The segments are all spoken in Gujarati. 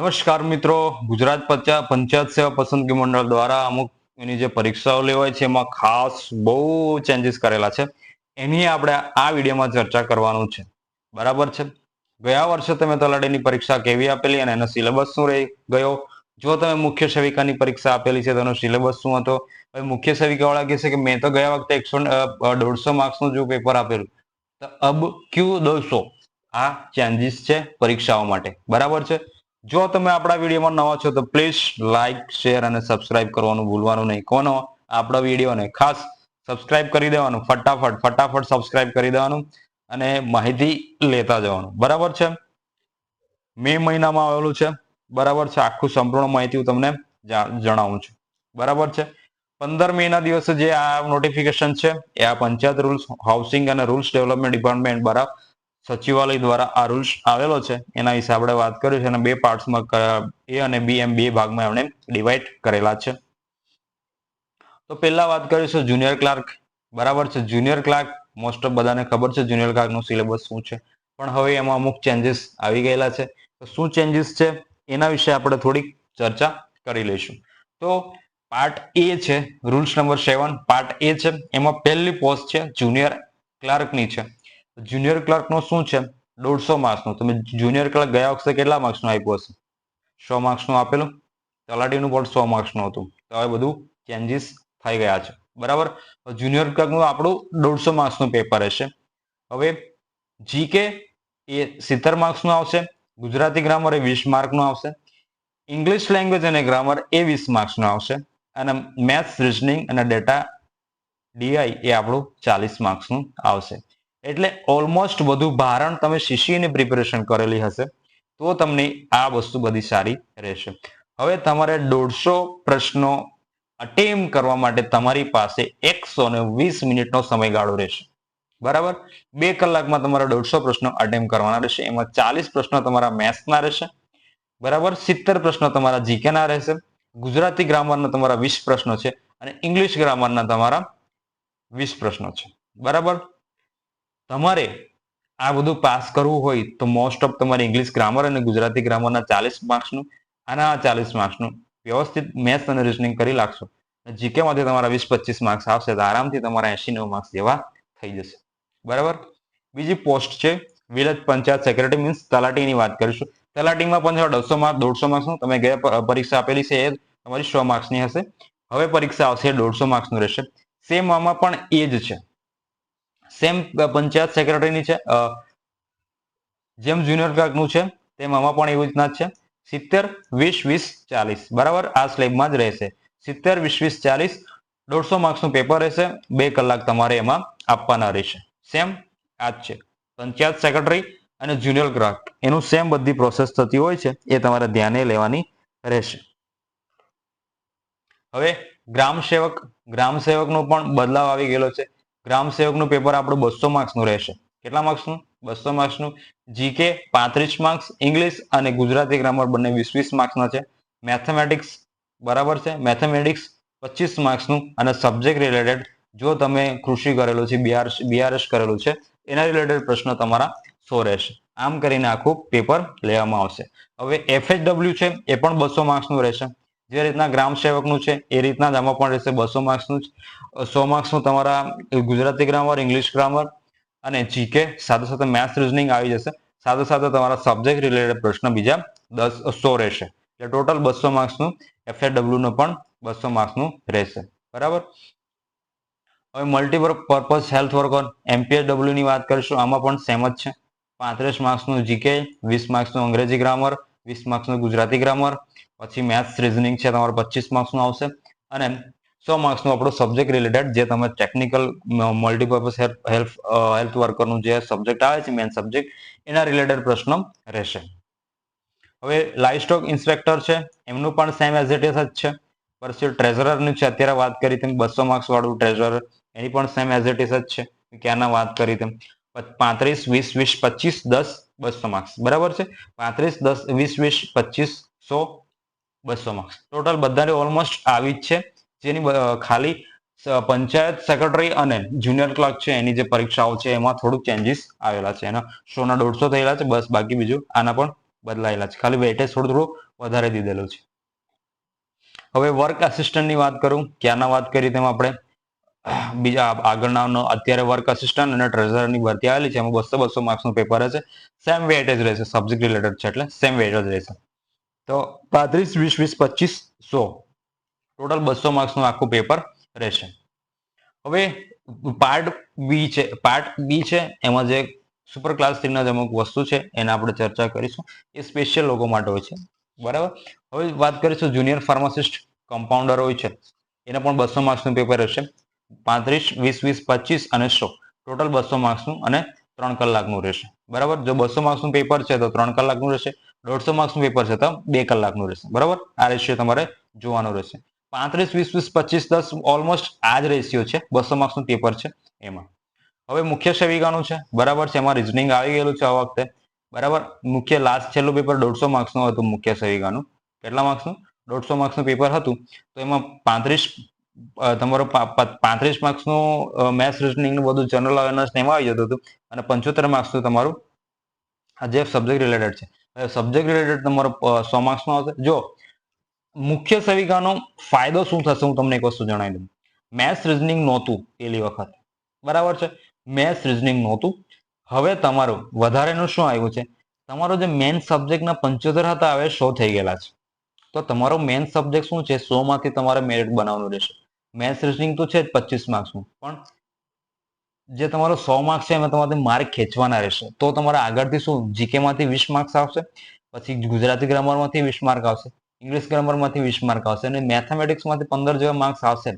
નમસ્કાર મિત્રો. ગુજરાત પંચા- પંચાયત સેવા પસંદગી મંડળ દ્વારા અમુક એની જે પરીક્ષાઓ લેવાય છે, એમાં ખાસ બહુ ચેન્જીસ કરેલા છે. એની આપણે આ વિડીયોમાં ચર્ચા કરવાનું છે. બરાબર છે? ગયા વર્ષે તમે તલાટીની પરીક્ષા કેવી આપેલી અને એનો સિલેબસ શું રહી ગયો? જો તમે મુખ્ય સેવિકાની પરીક્ષા આપેલી છે તેનો સિલેબસ શું હતો? હવે મુખ્ય સેવિકાવાળા કહેશે કે મેં તો ગયા વખતે એકસો દોઢસો માર્ક્સનું જો પેપર આપેલું. તો અબ ક્યુ દોઢસો? આ ચેન્જીસ છે પરીક્ષાઓ માટે. બરાબર છે? જો તમે આપણા વિડીયોમાં નવા છો તો પ્લીઝ લાઇક શેર અને સબસ્ક્રાઇબ કરવાનું ભૂલવાનું નહીં. કોનો આપણા વિડીયોને ખાસ સબસ્ક્રાઇબ કરી દેવાનું, ફટાફટ ફટાફટ સબસ્ક્રાઇબ કરી દેવાનું અને માહિતી લેતા જવાનું. બરાબર છે? મે મહિનામાં આવેલું છે. બરાબર છે? આખું સંપૂર્ણ માહિતી હું તમને જણાવું છું. બરાબર છે? પંદર મે ના દિવસે જે આ નોટિફિકેશન છે, એ આ પંચાયત રૂલ્સ હાઉસિંગ અને રૂલ્સ ડેવલપમેન્ટ ડિપાર્ટમેન્ટ દ્વારા સચિવાલય દ્વારા આ રૂલ્સ આવેલો છે, એના વિશે આપણે વાત કરી છે અને બે પાર્ટ્સમાં એ અને બી એમ બે ભાગમાં એમણે ડિવાઈડ કરેલા છે. તો પહેલા વાત કરીશું જુનિયર ક્લાર્ક બરાબર છે જુનિયર ક્લાર્ક મોસ્ટ ઓફ બધાને ખબર છે જુનિયર ક્લાર્કનું સિલેબસ શું છે. પણ હવે એમાં અમુક ચેન્જીસ આવી ગયેલા છે. તો શું ચેન્જીસ છે, એના વિશે આપણે થોડીક ચર્ચા કરી લઈશું. તો પાર્ટ એ છે rules number seven part A છે, એમાં પહેલી પોસ્ટ છે જુનિયર ક્લાર્કની છે. જુનિયર ક્લાર્કનું શું છે? દોઢસો માર્ક્સનું તમે જુનિયર ક્લાર્ક ગયા વખતે કેટલા માર્ક્સનું આપ્યું હશે? સો માર્ક્સનું આપેલું. તલાટીનું પણ સો માર્ક્સનું હતું. તો હવે બધું ચેન્જીસ થઈ ગયા છે. બરાબર? જુનિયર ક્લાર્કનું આપણું દોઢસો માર્ક્સનું પેપર હશે. હવે જીકે એ સિત્તેર માર્ક્સનું આવશે. ગુજરાતી ગ્રામર એ વીસ માર્કનું આવશે. ઇંગ્લિશ લેંગ્વેજ અને ગ્રામર એ વીસ માર્ક્સનું આવશે. અને મેથ્સ રિઝનિંગ અને ડેટા ડીઆઈ એ આપણું ચાલીસ માર્ક્સનું આવશે. એટલે ઓલમોસ્ટ બધું ભારણ તમે શીશીની પ્રિપેરેશન કરેલી હશે, તો તમને આ વસ્તુ બધી સારી રહેશે. હવે તમારે દોઢસો પ્રશ્નો અટેમ કરવા માટે તમારી પાસે એકસો ને વીસ મિનિટનો સમયગાળો રહેશે. બરાબર? બે કલાકમાં તમારા દોઢસો પ્રશ્નો અટેમ કરવાના રહેશે. એમાં ચાલીસ પ્રશ્નો તમારા મેથ્સના રહેશે. બરાબર? સિત્તેર પ્રશ્નો તમારા જીકેના રહેશે. ગુજરાતી ગ્રામરના તમારા વીસ પ્રશ્નો છે અને ઇંગ્લિશ ગ્રામરના તમારા વીસ પ્રશ્નો છે. બરાબર? તમારે આ બધું પાસ કરવું હોય તો મોસ્ટ ઓફ તમારે ઇંગ્લિશ ગ્રામર અને ગુજરાતી ગ્રામરના ચાલીસ માર્ક્સનું અને આ ચાલીસ માર્ક્સનું વ્યવસ્થિત મેથ્સ અને રિઝનિંગ કરી લાગશો. જીકે માંથી તમારા વીસ પચીસ માર્ક્સ આવશે તો આરામથી તમારા એસી નવ માર્ક્સ જેવા થઈ જશે. બરાબર? બીજી પોસ્ટ છે, વિલેજ પંચાયત સેક્રેટરી મીન્સ તલાટીની વાત કરીશું. તલાટીમાં પણ દોઢસો માર્ક દોઢસો માર્ક્સનું તમે ગયા પરીક્ષા આપેલી છે એ તમારી સો માર્ક્સની હશે. હવે પરીક્ષા આવશે, દોઢસો માર્ક્સનું રહેશે. સેમ આમાં પણ એ જ છે. સેમ પંચાયત સેક્રેટરીની છે જેમ જુનિયર ક્લાર્કનું છે, તેમ આમાં પણ એવી રીતના છે. સિત્તેર વીસ વીસ ચાલીસ, બરાબર? આ સ્લેબમાં જ રહેશે. સિત્તેર વીસ વીસ ચાલીસ, દોઢસો માર્ક્સનું પેપર રહેશે, બે કલાક તમારે એમાં આપવાના રહેશે. સેમ આ જ છે. પંચાયત સેક્રેટરી અને જુનિયર ક્લાર્ક એનું સેમ બધી પ્રોસેસ થતી હોય છે, એ તમારે ધ્યાને લેવાની રહેશે. હવે ગ્રામ સેવક, ગ્રામ સેવકનો પણ બદલાવ આવી ગયેલો છે. ગ્રામ સેવકનું પેપર આપણું બસો માર્ક્સનું રહેશે. કેટલા માર્ક્સનું? બસો માર્ક્સનું. જીકે પાંત્રીસ માર્ક્સ, ઇંગ્લિશ અને ગુજરાતી ગ્રામર બંને વીસ વીસ માર્ક્સના છે. મેથેમેટિક્સ બરાબર છે. મેથેમેટિક્સ પચીસ માર્ક્સનું અને સબ્જેક્ટ રિલેટેડ જો તમે કૃષિ કરેલું છે, બીઆર, બીઆરએસ કરેલું છે, એના રિલેટેડ પ્રશ્ન તમારા સો રહેશે. આમ કરીને આખું પેપર લેવામાં આવશે. હવે એફએચડબલ્યુ છે, એ પણ બસો માર્ક્સનું રહેશે. જે રીતના ગ્રામ સેવકનું છે, એ રીતના જ આમાં પણ રહેશે બસો માર્ક્સનું જ. સો માર્ક્સનું તમારા ગુજરાતી ગ્રામર ઇંગ્લિશ ગ્રામર અને જીકે સાથે સાથે મેથ્સ રિઝનિંગ આવી જશે. સાથે સાથે તમારા સબ્જેક્ટ રિલેટેડ પ્રશ્ન બીજા દસ સો રહેશે. એટલે ટોટલ બસો માર્ક્સનું એફએડબલ્યુ નું પણ બસો માર્ક્સનું રહેશે. બરાબર? હવે multipurpose health worker MPSW ની વાત કરીશું. આમાં પણ સેમ જ છે. પાંત્રીસ માર્ક્સનું જીકે વીસ માર્ક્સનું અંગ્રેજી ગ્રામર વીસ માર્ક્સનું ગુજરાતી ગ્રામર પછી મેથ્સ રિઝનિંગ છે, તમારું પચીસ માર્ક્સનું આવશે. અને સો માર્ક્સનું આપણું સબ્જેક્ટ રિલેટેડ જે તમે ટેકનિકલ મલ્ટીપર્પઝ હેલ્થ હેલ્થ વર્કરનું જે સબ્જેક્ટ આવે છે મેન સબ્જેક્ટ એના રિલેટેડ પ્રશ્નો રહેશે. હવે લાઇવ સ્ટોક ઇન્સ્પેક્ટર છે, એમનું પણ સેમ એઝ ઇટ જ છે. પછી ટ્રેઝરરનું છે, અત્યારે વાત કરી તેમ બસો માર્ક્સ વાળું ટ્રેઝરર એની પણ સેમ એઝ ઇટ જ છે. ક્યારના વાત કરી તેમ? પાંત્રીસ, વીસ વીસ, પચીસ, દસ બસો માર્ક્સ બરાબર છે? પાંત્રીસ, દસ, વીસ વીસ, પચીસ, સો બસો માર્ક્સ ટોટલ બધાને ઓલમોસ્ટ આવી જ છે. જેની ખાલી પંચાયત સેક્રેટરી અને જુનિયર ક્લાર્ક છે, એની જે પરીક્ષાઓ છે, એમાં થોડુંક ચેન્જીસ આવેલા છે. એના સોના દોઢસો થયેલા છે, બસ બાકી બીજું આના પણ બદલાયેલા છે. ખાલી વેટેજ થોડું થોડું વધારે દીધેલું છે. હવે વર્ક આસિસ્ટન્ટની વાત કરું, ક્યાંના વાત કરી તેમ આપણે? બીજા આગળના અત્યારે વર્ક આસિસ્ટન્ટ અને ટ્રેઝરની ભરતી આવેલી છે, એમાં બસો બસો માર્ક્સનું પેપર હશે. સેમ વેટેજ રહેશે સબ્જેક્ટ રિલેટેડ છે એટલે સેમ વેટેજ રહેશે. તો પાંત્રીસ, વીસ વીસ, પચીસ, સો. ટોટલ બસો માર્ક્સનું આખું પેપર રહેશે. હવે પાર્ટ બી છે. પાર્ટ બી છે, એમાં જે સુપર ક્લાસ થ્રીના જે અમુક વસ્તુ છે, એને આપણે ચર્ચા કરીશું. એ સ્પેશિયલ લોકો માટે હોય છે. બરાબર? હવે વાત કરીશું જુનિયર ફાર્માસિસ્ટ કમ્પાઉન્ડર હોય છે. એને પણ બસો માર્ક્સનું પેપર રહેશે પાંત્રીસ, વીસ વીસ, પચીસ અને સો. ટોટલ બસો માર્ક્સનું અને ત્રણ કલાકનું રહેશે. બરાબર? જો બસો માર્ક્સનું પેપર છે તો ત્રણ કલાકનું રહેશે. દોઢસો માર્ક્સનું પેપર છે તો બે કલાકનું રહેશે. બરાબર? આ રેશિયો તમારે જોવાનું રહેશે. પાંત્રીસ, વીસ વીસ, પચીસ, દસ ઓલમોસ્ટ આ જ રેશિયો છે. બસો માર્ક્સનું પેપર છે એમાં. હવે મુખ્ય સેવિકાનું છે. બરાબર છે, એમાં રિઝનિંગ આવી ગયેલું છે આ વખતે. બરાબર? મુખ્ય લાસ્ટ છેલ્લું પેપર દોઢસો માર્ક્સનું હતું મુખ્ય સેવિકાનું. કેટલા માર્ક્સનું દોઢસો માર્ક્સનું પેપર હતું. તો એમાં પાંત્રીસ તમારો પાંત્રીસ માર્ક્સનું મેથ્સ રિઝનિંગનું બધું જનરલ અવેરનેસ એમાં આવી જતું હતું. અને પંચોતેર માર્ક્સનું તમારું જે સબ્જેક્ટ રિલેટેડ છે. સબ્જેક્ટ રિલેટેડ તમારો સો માર્ક્સનો આવશે. જો મુખ્ય સેવિકાનો ફાયદો શું થશે હું તમને એક વસ્તુ જણાવી દઉં. મેથ્સ રિઝનિંગ નહોતું પેલી વખત. બરાબર છે? મેથ્સ રિઝનિંગ નહોતું. હવે તમારું, વધારેનું શું આવ્યું છે? તમારો જે મેન સબ્જેક્ટના પંચોતેર હતા, હવે સો થઈ ગયેલા છે. તો તમારો મેન સબ્જેક્ટ શું છે? સો માંથી તમારે મેરિટ બનાવવાનું રહેશે. મેથ્સ રિઝનિંગ તો છે જ પચીસ માર્ક્સનું પણ જે તમારો સો માર્ક્સ છે, એમાં તમારે માર્ક ખેંચવાના રહેશે. તો તમારે આગળથી શું જીકે માંથી વીસ માર્ક્સ આવશે? પછી ગુજરાતી ગ્રામરમાંથી વીસ માર્ક આવશે. ઇંગ્લિશ ગ્રામરમાંથી વીસ માર્ક આવશે અને મેથેમેટિક્સમાંથી પંદર જેવા માર્ક્સ આવશે.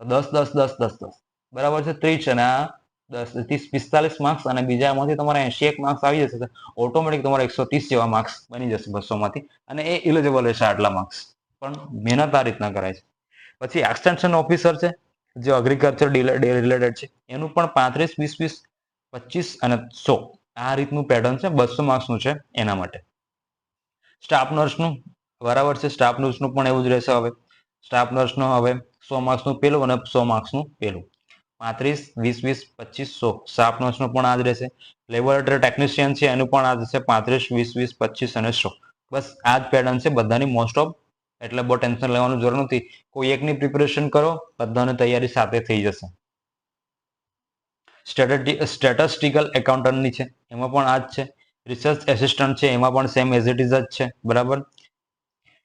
દસ દસ દસ દસ દસ. બરાબર છે? ત્રીસ અને આ દસ, ત્રીસ, પિસ્તાલીસ માર્ક્સ અને બીજામાંથી તમારે એસી એક માર્ક્સ આવી જશે. ઓટોમેટિક તમારે એકસો ત્રીસ જેવા માર્ક્સ બની જશે બસોમાંથી અને એ ઇલિજિબલ રહેશે આટલા માર્ક્સ પણ મહેનત આ રીતના કરાય છે. પછી એક્સટેન્શન ઓફિસર છે, જે અગ્રિકલ્ચર રિલેટેડ છે, એનું પણ પાંત્રીસ, વીસ વીસ, પચીસ અને સો. આ રીતનું પેટર્ન છે, બસો માર્ક્સનું છે એના માટે. સ્ટાફ નર્સનું બરાબર છે સ્ટાફ નર્સનું પણ એવું જ રહેશે હવે. સ્ટાફ નર્સનું હવે સો માર્ક્સનું પેલું અને સો માર્ક્સનું પેલું. પાંત્રીસ, વીસ વીસ, પચીસ, સો. સ્ટાફ નર્સનું પણ આ જ રહેશે. લેબોરેટરી ટેકનિશિયન છે, એનું પણ આ જ છે પાંત્રીસ, વીસ વીસ, પચીસ અને સો. બસ આ જ પેટર્ન છે બધાની મોસ્ટ ઓફ એટલે બહુ ટેન્શન લેવાનું જરૂર નથી. કોઈ એકની પ્રિપેરેશન કરો, બધાની તૈયારી સાથે થઈ જશે. સ્ટેટસ્ટિકલ એકાઉન્ટન્ટની છે, એમાં પણ આ જ છે. રિસર્ચ એસિસ્ટન્ટ છે, એમાં પણ સેમ એઝ ઇટ ઇઝ જ છે. બરાબર?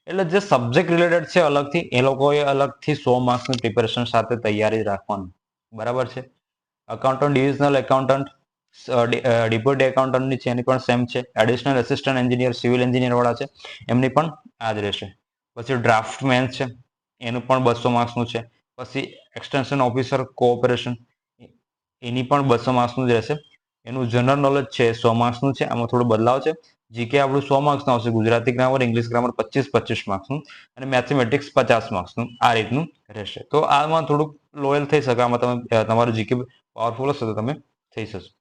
એટલે જે સબ્જેક્ટ રિલેટેડ છે અલગથી, એ લોકોએ અલગથી સો માર્ક્સની પ્રિપેરેશન સાથે તૈયારી રાખવાની. બરાબર છે? અકાઉન્ટન્ટ ડિવિઝનલ એકાઉન્ટન્ટ ડિપ્યુટી એકાઉન્ટન્ટની છે, એની પણ સેમ છે. એડિશનલ એસિસ્ટન્ટ એન્જિનિયર સિવિલ એન્જિનિયરવાળા છે, એમની પણ આ જ રહેશે. પછી ડ્રાફ્ટમેન છે, એનું પણ બસો માર્ક્સનું છે. પછી એક્સટેન્શન ઓફિસર કોઓપરેશન એની પણ બસો માર્ક્સનું જ રહેશે. એનું જનરલ નોલેજ છે, સો માર્ક્સનું છે. આમાં થોડો બદલાવ છે. જીકે આપણું સો માર્ક્સનું આવશે ગુજરાતી ગ્રામર ઇંગ્લિશ ગ્રામર પચીસ પચીસ માર્ક્સનું અને મેથેમેટિક્સ પચાસ માર્ક્સનું આ રીતનું રહેશે. તો આમાં થોડુંક લોયલ થઈ શકે. આમાં તમે તમારું જીકે પાવરફુલ હશે તો તમે થઈ શકશો.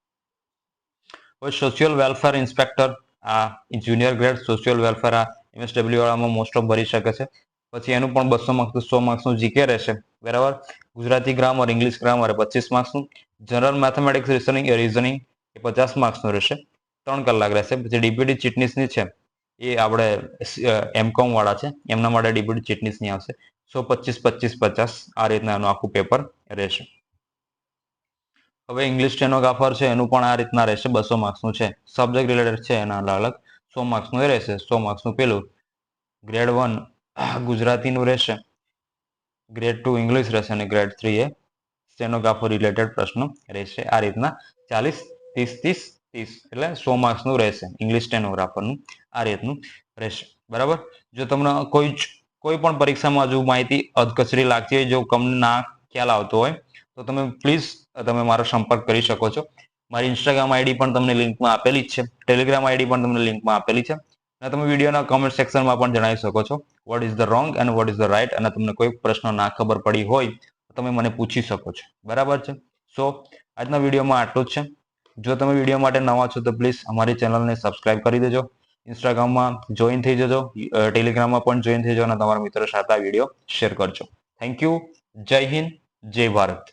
હવે સોશિયલ વેલફેર ઇન્સ્પેક્ટર આ જુનિયર ગ્રેડ સોશિયલ વેલફેર આ એમએસડબલ્યુ વાળામાં મોસ્ટ ઓફ ભરી શકે છે. પછી એનું પણ બસો માર્ક્સ સો માર્ક્સનું જીકે રહેશે. બરાબર? ગુજરાતી ગ્રામર ઇંગ્લિશ ગ્રામર પચીસ માર્ક્સનું જનરલ મેથેમેટિક્સ રિઝનિંગ રિઝનિંગ એ પચાસ માર્ક્સનું રહેશે. ત્રણ કલાક રહેશે. પછી ડીપીટી ચીટનીસની છે, એ આપણે એમકોમ વાળા છે, એમના માટે ડીપીટી ચીટનીસની આવશે. સો પચીસ પચીસ, પચાસ આ રીતના એનું આખું પેપર રહેશે. હવે ઇંગ્લિશ સ્ટેનોગ્રાફર છે, એનું પણ આ રીતના રહેશે, બસો માર્ક્સનું છે. સબ્જેક્ટ રિલેટેડ છે, એના અલગ અલગ. સો માર્ક્સનું એ રહેશે, સો માર્ક્સનું પેલું. ગ્રેડ વન ગુજરાતીનું રહેશે. ગ્રેડ ટુ ઇંગ્લિશ રહેશે અને ગ્રેડ થ્રી એ સ્ટેનોગ્રાફર રિલેટેડ પ્રશ્નો રહેશે. આ રીતના ચાલીસ, ત્રીસ ત્રીસ ત્રીસ એટલે સો માર્ક્સનું રહેશે. ઇંગ્લિશ સ્ટેનોગ્રાફરનું આ રીતનું રહેશે. બરાબર? જો તમને કોઈ કોઈ પણ પરીક્ષામાં હજુ માહિતી અધકચરી લાગતી હોય, જો તમને ના ખ્યાલ આવતો હોય, તો તમે પ્લીઝ તમે મારો સંપર્ક કરી શકો છો. મારી ઇન્સ્ટાગ્રામ આઈડી પણ તમને લિંકમાં આપેલી જ છે. ટેલિગ્રામ આઈડી પણ તમને લિંકમાં આપેલી છે. અને તમે વિડીયોના કમેન્ટ સેક્શનમાં પણ જણાવી શકો છો. What is the wrong and what is the right અને તમને કોઈ પ્રશ્ન ના ખબર પડી હોય, તો તમે મને પૂછી શકો છો. બરાબર છે? સો આજના વિડીયોમાં આટલું જ છે. જો તમે વીડિયો માટે નવા છો તો પ્લીઝ અમારી ચેનલને સબસ્ક્રાઇબ કરી દેજો. ઇન્સ્ટાગ્રામમાં જોઈન થઈ જજો ટેલિગ્રામમાં પણ જોઈન થઈ જજો અને તમારા મિત્રો સાથે આ વીડિયો શેર કરજો. થેન્ક યુ જય હિન્દ, જય ભારત.